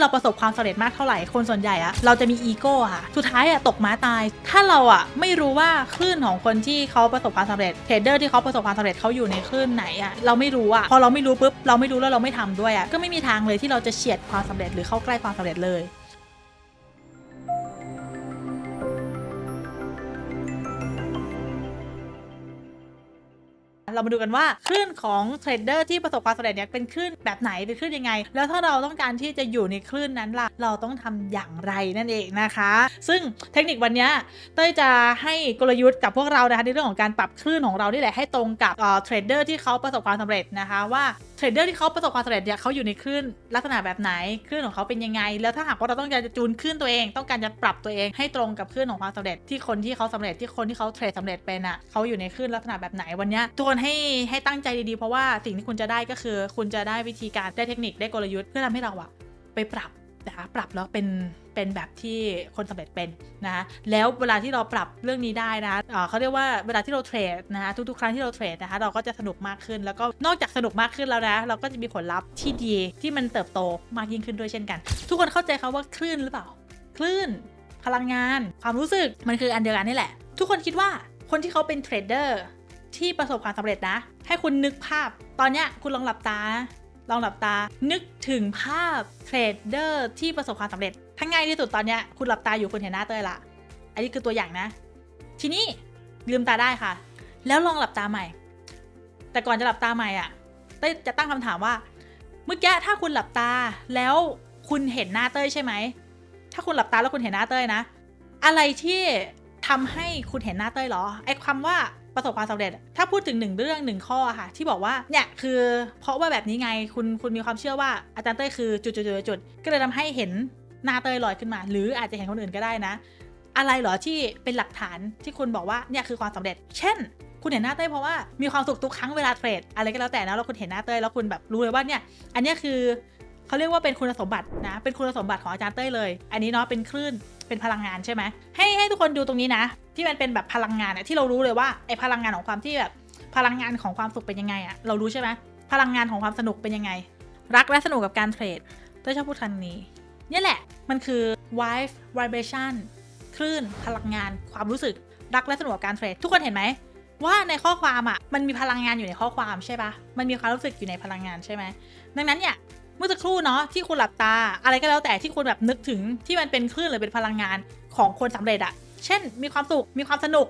เราประสบความสำเร็จมากเท่าไหร่คนส่วนใหญ่อะเราจะมีอีโก้ค่ะ สุดท้ายอะตกม้าตาย ถ้าเราอะไม่รู้ว่าคลื่นของคนที่เขาประสบความสำเร็จเทรดเดอร์ที่เขาประสบความสำเร็จเขาอยู่ในคลื่นไหนอะเราไม่รู้อะพอเราไม่รู้ปุ๊บเราไม่รู้แล้วเราไม่ทำด้วยอะก็ไม่มีทางเลยที่เราจะเฉียดความสำเร็จหรือเข้าใกล้ความสำเร็จเลย เรามาดูกันว่าคลื่นของเทรดเดอร์ที่ประสบความสำเร็จเนี่ยเป็นคลื่นแบบไหนเป็นคลื่นยังไง แล้วถ้าเราต้องการที่จะอยู่ในคลื่นนั้นล่ะเราต้องทำอย่างไรนั่นเองนะคะ ซึ่งเทคนิควันนี้เต้ยจะให้กลยุทธ์กับพวกเรานะคะในเรื่องของการปรับคลื่นของเรานี่แหละให้ตรงกับเทรดเดอร์ที่เขาประสบความสำเร็จนะคะว่าเทรดเดอร์ที่เขาประสบความสำเร็จเนี่ยเขาอยู่ในคลื่นลักษณะแบบไหนคลื่นของเขาเป็นยังไง แล้วถ้าหากว่าเราต้องการจะจูนคลื่นตัวเอง ต้องการจะปรับตัวเองให้ตรงกับคลื่นของความสำเร็จที่คนที่เขาสำเร็จที่คนที่เขาเทรดสำเร็จเป็นอะเขาอยู่ในคลื่นลักษณะแบบไหนวันนี้ทุกคนให้ให้ตั้งใจดีๆ เพราะว่าสิ่งที่คุณจะได้ก็คือ คุณจะได้วิธีการได้เทคนิคได้กลยุทธ์เพื่อทำให้เราอะไปปรับนะคะปรับแล้วเป็นเป็นแบบที่คนสำเร็จเป็นนะคะแล้วเวลาที่เราปรับเรื่องนี้ได้นะะเอ่อเขาเรียกว่าเวลาที่เราเทรดนะคะทุกๆ ครั้งที่เราเทรดนะคะเราก็จะสนุกมากขึ้น แล้วก็นอกจากสนุกมากขึ้นแล้วนะเราก็จะมีผลลัพธ์ที่ดีที่มันเติบโตมากยิ่งขึ้นด้วยเช่นกัน ทุกคนเข้าใจคาว่าคลื่นหรือเปล่า คลื่น พลังงาน ความรู้สึกมันคืออันเดียวกันนี่แหละ ทุกคนคิดว่าคนที่เขาเป็นเทรดเดอร์ ที่ประสบความสำเร็จนะ ให้คุณนึกภาพ ตอนเนี้ยคุณลองหลับตานะลองหลับตา นึกถึงภาพเทรดเดอร์ที่ประสบความสำเร็จ ทั้งง่ายที่สุดตอนเนี้ยคุณหลับตาอยู่คุณเห็นหน้าเต้ยละ อันนี้คือตัวอย่างนะ ทีนี้ลืมตาได้ค่ะ แล้วลองหลับตาใหม่ แต่ก่อนจะหลับตาใหม่อะเต้ยจะตั้งคำถามว่า เมื่อกี้ถ้าคุณหลับตาแล้วคุณเห็นหน้าเต้ยใช่ไหม ถ้าคุณหลับตาแล้วคุณเห็นหน้าเต้ยนะ อะไรที่ทำให้คุณเห็นหน้าเต้ยเหรอ ไอ้คำว่า ประสบความสำเร็จ ถ้าพูดถึงหนึ่งเรื่องหนึ่งข้อค่ะ ที่บอกว่าเนี่ยคือ เพราะว่าแบบนี้ไงคุณคุณมีความเชื่อว่าอาจารย์เต้ยคือจุดจุดจุดจุดก็เลยทำให้เห็นหน้าเต้ยลอยขึ้นมา หรืออาจจะเห็นคนอื่นก็ได้นะ อะไรเหรอที่เป็นหลักฐานที่คุณบอกว่าเนี่ยคือความสำเร็จ เช่น คุณเห็นหน้าเต้ยเพราะว่ามีความสุขทุกครั้งเวลาเทรดอะไรก็แล้วแต่นะแล้วคุณเห็นหน้าเต้ยแล้วคุณแบบรู้เลยว่าเนี่ยอันนี้คือเขาเรียกว่าเป็นคุณสมบัตินะเป็นคุณสมบัติของอาจารย์เต้ยเลย อันนี้เนาะเป็นคลื่น เป็นพลังงานใช่ไหมให้ให้ทุกคนดูตรงนี้นะ ที่มันเป็นแบบพลังงานอะที่เรารู้เลยว่าไอ้พลังงานของความที่แบบพลังงานของความสุขเป็นยังไงอะเรารู้ใช่ไหมพลังงานของความสนุกเป็นยังไง รักและสนุกกับการเทรดเต้ยชอบพูดคำนี้เนี่ยแหละมันคือ vibe vibration คลื่นพลังงานความรู้สึกรักและสนุกกับการเทรดทุกคนเห็นไหมว่าในข้อความอะมันมีพลังงานอยู่ในข้อความใช่ปะมันมีความรู้สึกอยู่ในพลังงานใช่ไหมดังนั้นเนี่ย มื่อสักครู่เนาะที่คุณหลับตา อะไรก็แล้วแต่ที่คุณแบบนึกถึงที่มันเป็นคลื่นหรือเป็นพลังงานของคนสำเร็จอะเช่น มีความสุขมีความสนุก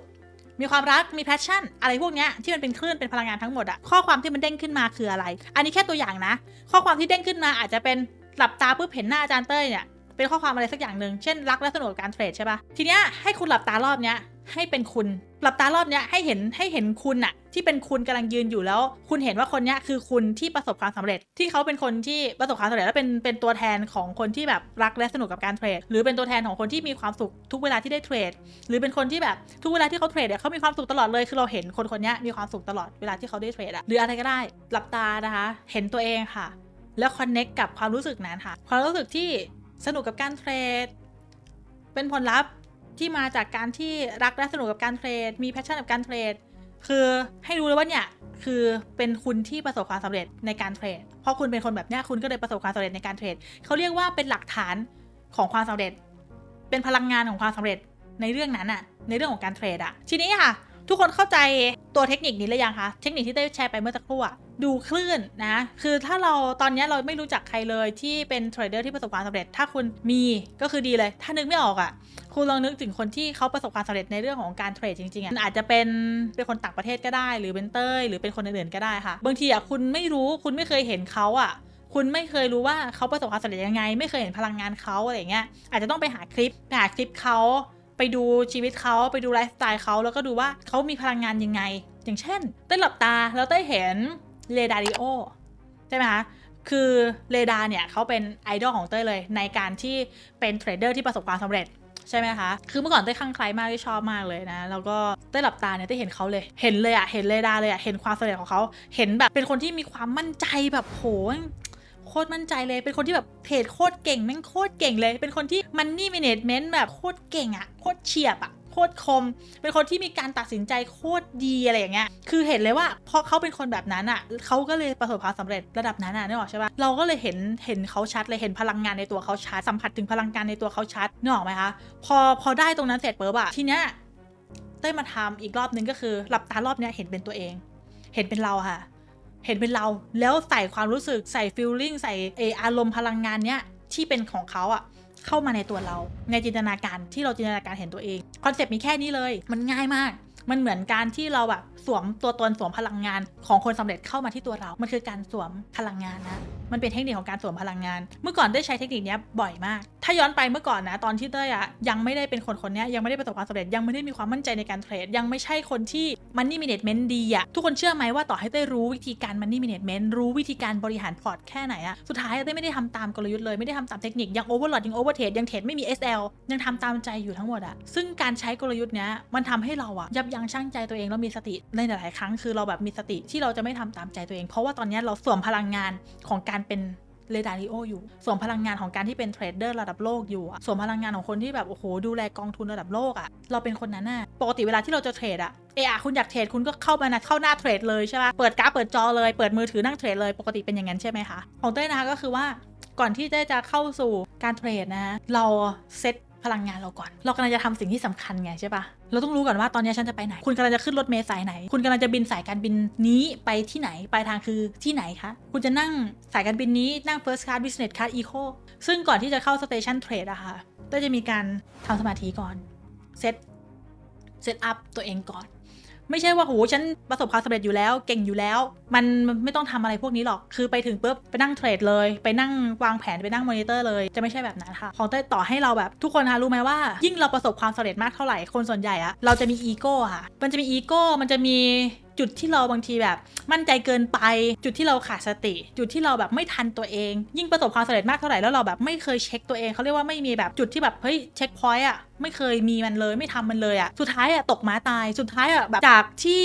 มีความรักมีแพชชั่น อะไรพวกเนี้ยที่มันเป็นคลื่นเป็นพลังงานทั้งหมดอะข้อความที่มันเด้งขึ้นมาคืออะไร อันนี้แค่ตัวอย่างนะ ข้อความที่เด้งขึ้นมาอาจจะเป็นหลับตาปุ๊บเห็นหน้าอาจารย์เต้ยเนี่ยเป็นข้อความอะไรสักอย่างหนึ่งเช่นรักและสนุกการเทรดใช่ปะทีเนี้ยให้คุณหลับตารอบเนี้ย ให้เป็นคุณ หลับตารอบเนี้ยให้เห็นให้เห็นคุณอะที่เป็นคุณกำลังยืนอยู่แล้ว คุณเห็นว่าคนเนี้ยคือคุณที่ประสบความสำเร็จ ที่เขาเป็นคนที่ประสบความสำเร็จแล้วเป็นเป็นตัวแทนของคนที่แบบรักและสนุกกับการเทรด หรือเป็นตัวแทนของคนที่มีความสุขทุกเวลาที่ได้เทรด หรือเป็นคนที่แบบทุกเวลาที่เขาเทรดเนี่ยเขามีความสุขตลอดเลย คือเราเห็นคนคนนี้มีความสุขตลอดเวลาที่เขาได้เทรดอะหรืออะไรก็ได้ หลับตานะคะ เห็นตัวเองค่ะ แล้วคอนเน็กกับความรู้สึกนั้นค่ะ ความรู้สึกที่สนุกกับการเทรด เป็นผลลัพธ์ ที่มาจากการที่รักและสนุกกับการเทรด มีแพชชั่นกับการเทรด คือให้รู้เลยว่าเนี่ยคือเป็นคุณที่ประสบความสำเร็จในการเทรด เพราะคุณเป็นคนแบบเนี้ยคุณก็เลยประสบความสำเร็จในการเทรดเขาเรียกว่าเป็นหลักฐานของความสำเร็จ เป็นพลังงานของความสำเร็จในเรื่องนั้นอะในเรื่องของการเทรดอะทีนี้ค่ะ ทุกคนเข้าใจตัวเทคนิคนี้หรือยังคะ เทคนิคที่ได้แชร์ไปเมื่อสักครู่อะ ดูคลื่นนะ คือถ้าเราตอนนี้เราไม่รู้จักใครเลยที่เป็นเทรดเดอร์ที่ประสบความสำเร็จ ถ้าคุณมีก็คือดีเลย ถ้านึกไม่ออกอะคุณลองนึกถึงคนที่เขาประสบความสำเร็จในเรื่องของการเทรดจริงๆอะอาจจะเป็นเป็นคนต่างประเทศก็ได้ หรือเป็นเต้ยหรือเป็นคนอื่นๆก็ได้ค่ะ บางทีอะคุณไม่รู้คุณไม่เคยเห็นเขาอะคุณไม่เคยรู้ว่าเขาประสบความสำเร็จยังไง ไม่เคยเห็นพลังงานเขาอะไรเงี้ยอาจจะต้องไปหาคลิปไปหาคลิปเขาไปดูชีวิตเขาไปดูไลฟ์สไตล์เขาแล้วก็ดูว่าเขามีพลังงานยังไง อย่างเช่นเต้หลับตาแล้วเต้เห็น เรดาริโอใช่ไหมคะคือเรดาเนี่ยเขาเป็นไอดอลของเต้ยเลย ในการที่เป็นเทรดเดอร์ที่ประสบความสำเร็จใช่ไหมคะ คือเมื่อก่อนเต้ยคลั่งไคล้มากที่ชอบมากเลยนะ แล้วก็เต้ยหลับตาเนี่ยเต้ยเห็นเขาเลย เห็นเลยอะเห็นเรดาเลยอะเห็นความสำเร็จของเขา เห็นแบบเป็นคนที่มีความมั่นใจแบบโหโคตรมั่นใจเลย เป็นคนที่แบบเทรดโคตรเก่งแม่งโคตรเก่งเลย เป็นคนที่มันนี่ a ม a เ e เมนต์แบบโคตรเก่งอะโคตรเฉียบอะ โคตรคม เป็นคนที่มีการตัดสินใจโคตรดีอะไรอย่างเงี้ย คือเห็นเลยว่าเพราะเขาเป็นคนแบบนั้นอะเขาก็เลยประสบความสำเร็จระดับนั้นอะนึกออกใช่ปะเราก็เลยเห็นเห็นเขาชัดเลยเห็นพลังงานในตัวเขาชัดสัมผัสถึงพลังงานในตัวเขาชัดนึกออกไหมคะพอพอได้ตรงนั้นเสร็จปุ๊บอะทีเนี้ยเต้ยมาทำอีกรอบนึงก็คือหลับตารอบเนี้ยเห็นเป็นตัวเอง เห็นเป็นเราค่ะ เห็นเป็นเราแล้วใส่ความรู้สึกใส่ฟีลลิ่งใส่เอออารมณ์พลังงานเนี้ยที่เป็นของเขาอะ เข้ามาในตัวเรา ในจินตนาการที่เราจินตนาการเห็นตัวเองคอนเซปต์มีแค่นี้เลย มันง่ายมาก มันเหมือนการที่เราแบบสวมตัวตนสวมพลังงานของคนสำเร็จเข้ามาที่ตัวเรา มันคือการสวมพลังงานนะมันเป็นเทคนิคของการสวมพลังงาน เมื่อก่อนได้ใช้เทคนิคนี้บ่อยมากาย้อนไปเมื่อก่อนนะ ตอนที่เต้ยอะยังไม่ได้เป็นคนคนนี้ยังไม่ได้ประสบความสำเร็จยังไม่ได้มีความมั่นใจในการเทรด ยังไม่ใช่คนที่มันนี่มิเนจเมนต์ดีอะทุกคนเชื่อไหมว่าต่อให้เต้ยรู้วิธีการมันนี่มิเนจเมนต์รู้วิธีการบริหารพอร์ตแค่ไหนอะสุดท้ายเต้ยไม่ได้ทำตามกลยุทธ์เลยไม่ได้ทำตามเทคนิคยังโอเวอร์โหลดยังโอเวอร์เทรดยังเทรดไม่มี SL ยังทำตามใจอยู่ทั้งหมดอะซึ่งการใช้กลยุทธ์เนี้ยมันทำให้เราอะยับยั้งชั่งใจตัวเองแล้วมีสติในหลาย ๆ ครั้งคือเราแบบมีสติที่เราจะไม่ทำตามใจตัวเอง เพราะว่าตอนนี้เราสวมพลังงานของการเป็น เรดาริโออยู่สวนพลังงานของการที่เป็นเทรดเดอร์ระดับโลกอยู่อะสวนพลังงานของคนที่แบบโอ้โหดูแลกองทุนระดับโลกอะเราเป็นคนนั้นน่ะปกติเวลาที่เราจะเทรดอะเออคุณอยากเทรดคุณก็เข้ามานะเข้าหน้าเทรดเลยใช่ป่ะเปิดกราฟเปิดจอเลยเปิดมือถือนั่งเทรดเลยปกติเป็นอย่างนั้นใช่ไหมคะของเต้ยนะคะก็คือว่าก่อนที่เต้จะเข้าสู่การเทรดนะเราเซต พลังงานเราก่อน เรากำลังจะทำสิ่งที่สำคัญไงใช่ปะเราต้องรู้ก่อนว่าตอนนี้ฉันจะไปไหน คุณกำลังจะขึ้นรถเมล์สายไหน คุณกำลังจะบินสายการบินนี้ไปที่ไหน ปลายทางคือที่ไหนคะ คุณจะนั่งสายการบินนี้ นั่ง first class business class eco ซึ่งก่อนที่จะเข้า station trade อะค่ะ ก็จะมีการทำสมาธิก่อน เซต เซตอัพตัวเองก่อน ไม่ใช่ว่าโหฉันประสบความสำเร็จอยู่แล้ว เก่งอยู่แล้ว มันไม่ต้องทำอะไรพวกนี้หรอก คือไปถึงปุ๊บไปนั่งเทรดเลย ไปนั่งวางแผนไปนั่งมอนิเตอร์เลย จะไม่ใช่แบบนั้นค่ะ ของเต้ต่อให้เราแบบทุกคนคะรู้ไหมว่า ยิ่งเราประสบความสำเร็จมากเท่าไหร่คนส่วนใหญ่อะเราจะมีอีโก้ค่ะ มันจะมีอีโก้มันจะมี จุดที่เราบางทีแบบมั่นใจเกินไป จุดที่เราขาดสติ จุดที่เราแบบไม่ทันตัวเอง ยิ่งประสบความสำเร็จมากเท่าไหร่แล้วเราแบบไม่เคยเช็คตัวเองเขาเรียกว่าไม่มีแบบจุดที่แบบเฮ้ยเช็คพอยต์อะไม่เคยมีมันเลยไม่ทำมันเลยอะสุดท้ายอะตกม้าตายสุดท้ายอะแบบจากที่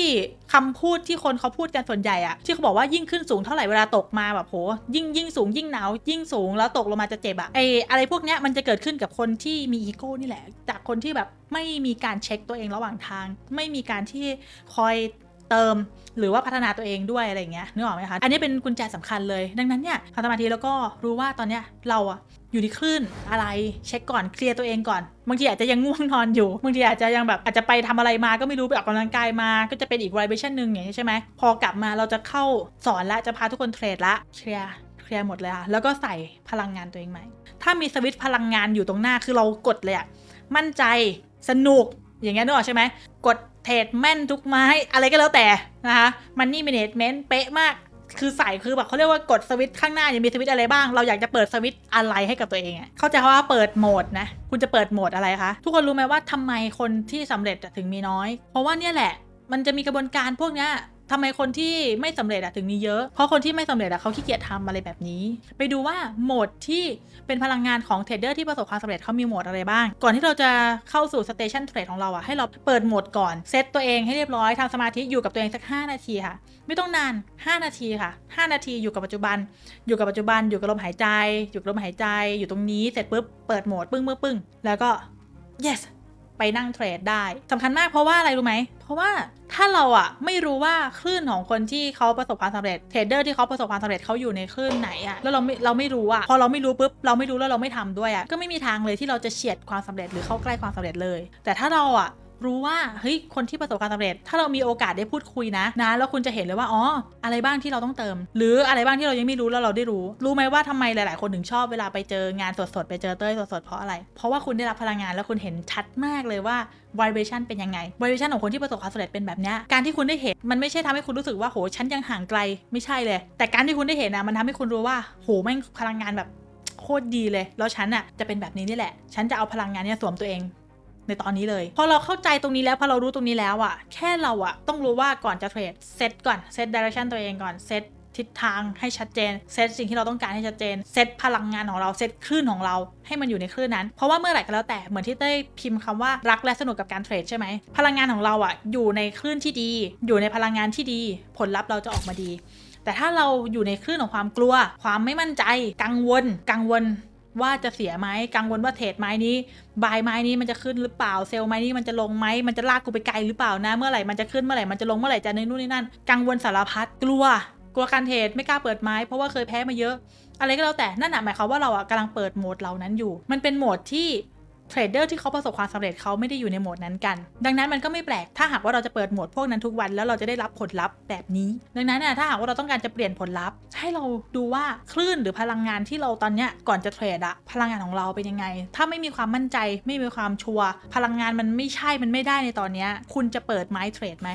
คำพูดที่คนเขาพูดกันส่วนใหญ่อะที่เขาบอกว่ายิ่งขึ้นสูงเท่าไหร่เวลาตกมาแบบโหยิ่งยิ่งสูงยิ่งหนาวยิ่งสูงแล้วตกลงมาจะเจ็บอะไออะไรพวกเนี้ยมันจะเกิดขึ้นกับคนที่มีอีโก้นี่แหละ จากคนที่แบบไม่มีการเช็คตัวเองระหว่างทาง ไม่มีการที่คอย เติมหรือว่าพัฒนาตัวเองด้วยอะไรเงี้ยนึกออกไหมคะอันนี้เป็นกุญแจสำคัญเลย ดังนั้นเนี่ยทำสมาธิแล้วก็รู้ว่าตอนเนี้ยเราอะอยู่ในคลื่นอะไรเช็คก่อนเคลียร์ตัวเองก่อนบางทีอาจจะยังง่วงนอนอยู่บางทีอาจจะยังแบบอาจจะไปทำอะไรมาก็ไม่รู้ไปออกกำลังกายมาก็จะเป็นอีก vibration หนึ่งอย่างนี้ใช่ไหมพอกลับมาเราจะเข้าสอนละจะพาทุกคนเทรดละเคลียร์เคลียร์หมดเลยค่ะแล้วก็ใส่พลังงานตัวเองใหม่ ถ้ามีสวิตช์พลังงานอยู่ตรงหน้าคือเรากดเลยอะมั่นใจสนุกอย่างเงี้ยนึกออกใช่ไหมกด เทรดแม่นทุกไม้ อะไรก็แล้วแต่นะคะมันนี่มีเมนต์เป๊ะมากคือใส่คือแบบเขาเรียกว่ากดสวิตช์ข้างหน้าเนี่ยมีสวิตช์อะไรบ้าง เราอยากจะเปิดสวิตช์อะไรให้กับตัวเองอะเข้าใจว่าเปิดโหมดนะ คุณจะเปิดโหมดอะไรคะ ทุกคนรู้ไหมว่าทำไมคนที่สำเร็จถึงมีน้อย เพราะว่าเนี่ยแหละ มันจะมีกระบวนการพวกนี้ ทำไมคนที่ไม่สำเร็จอะถึงมีเยอะ เพราะคนที่ไม่สำเร็จอะเขาขี้เกียจทำอะไรแบบนี้ ไปดูว่าโหมดที่เป็นพลังงานของเทรดเดอร์ที่ประสบความสำเร็จเขามีโหมดอะไรบ้าง ก่อนที่เราจะเข้าสู่สเตชันเทรดของเราอะให้เราเปิดโหมดก่อน เซตตัวเองให้เรียบร้อยทำสมาธิอยู่กับตัวเองสัก 5 นาทีค่ะ ไม่ต้องนาน 5 นาทีค่ะ 5 นาทีอยู่กับปัจจุบัน อยู่กับปัจจุบัน อยู่กับลมหายใจ อยู่กับลมหายใจ อยู่ตรงนี้ เสร็จปุ๊บ เปิดโหมดปึ้งปึ้งปึ้ง แล้วก็ yes ไปนั่งเทรดได้สำคัญมากเพราะว่าอะไรรู้ไหม เพราะว่าถ้าเราอะไม่รู้ว่าคลื่นของคนที่เขาประสบความสำเร็จเทรดเดอร์ที่เขาประสบความสำเร็จเขาอยู่ในคลื่นไหนอะแล้วเราไม่เราไม่รู้อะพอเราไม่รู้ปุ๊บเราไม่รู้แล้วเราไม่ทำด้วยอะก็ไม่มีทางเลยที่เราจะเฉียดความสำเร็จหรือเข้าใกล้ความสำเร็จเลย แต่ถ้าเราอะ รู้ว่าเฮ้ยคนที่ประสบความสำเร็จ ถ้าเรามีโอกาสได้พูดคุยนะนะแล้วคุณจะเห็นเลยว่าอ๋ออะไรบ้างที่เราต้องเติม หรืออะไรบ้างที่เรายังไม่รู้แล้วเราได้รู้ รู้ไหมว่าทำไมหลาย ๆ คนถึงชอบเวลาไปเจองานสด ๆ ไปเจอเต้ยสด ๆ เพราะอะไร เพราะว่าคุณได้รับพลังงานแล้วคุณเห็นชัดมากเลยว่า vibration เป็นยังไง vibration ของคนที่ประสบความสำเร็จเป็นแบบนี้การที่คุณได้เห็นมันไม่ใช่ทำให้คุณรู้สึกว่าโหฉันยังห่างไกลไม่ใช่เลย แต่การที่คุณได้เห็นนะมันทำให้คุณรู้ว่าโหแม่งพลังงานแบบโคตรดีเลย แล้วฉันอะจะเป็นแบบนี้นี่แหละ ฉันจะเอาพลังงานเนี้ยสวมตัวเอง ในตอนนี้เลย พอเราเข้าใจตรงนี้แล้วพอเรารู้ตรงนี้แล้วอะแค่เราอะต้องรู้ว่าก่อนจะเทรดเซตก่อนเซตดิเรกชันตัวเองก่อนเซตทิศทางให้ชัดเจนเซตสิ่งที่เราต้องการให้ชัดเจนเซตพลังงานของเราเซตคลื่นของเราให้มันอยู่ในคลื่นนั้น เพราะว่าเมื่อไหร่ก็แล้วแต่เหมือนที่เต้พิมพ์คำว่ารักและสนุกกับการเทรดใช่ไหมพลังงานของเราอะอยู่ในคลื่นที่ดี อยู่ในพลังงานที่ดี ผลลัพธ์เราจะออกมาดี แต่ถ้าเราอยู่ในคลื่นของความกลัว ความไม่มั่นใจ กังวล กังวล ว่าจะเสียไหมกังวลว่าเทรดไม้นี้บายไม้นี้มันจะขึ้นหรือเปล่าเซลล์ไม้นี้มันจะลงไหมมันจะลากกูไปไกลหรือเปล่านะ เมื่อไหร่มันจะขึ้นเมื่อไหร่มันจะลงเมื่อไหร่จะในนู่นนี่นั่น กังวลสารพัดกลัว กลัวการเทรดไม่กล้าเปิดไม้เพราะว่าเคยแพ้มาเยอะ อะไรก็แล้วแต่นั่นน่ะหมายความว่าเราอะกำลังเปิดโหมดเหล่านั้นอยู่ มันเป็นโหมดที่ เทรดเดอร์ที่เขาประสบความสำเร็จเขาไม่ได้อยู่ในโหมดนั้นกัน ดังนั้นมันก็ไม่แปลก ถ้าหากว่าเราจะเปิดโหมดพวกนั้นทุกวัน แล้วเราจะได้รับผลลัพธ์แบบนี้ ดังนั้นน่ะถ้าหากว่าเราต้องการจะเปลี่ยนผลลัพธ์ ให้เราดูว่าคลื่นหรือพลังงานที่เราตอนเนี้ยก่อนจะเทรดอะพลังงานของเราเป็นยังไง ถ้าไม่มีความมั่นใจไม่มีความชัวร์พลังงานมันไม่ใช่มันไม่ได้ในตอนเนี้ยคุณจะเปิดไม้เทรดไหม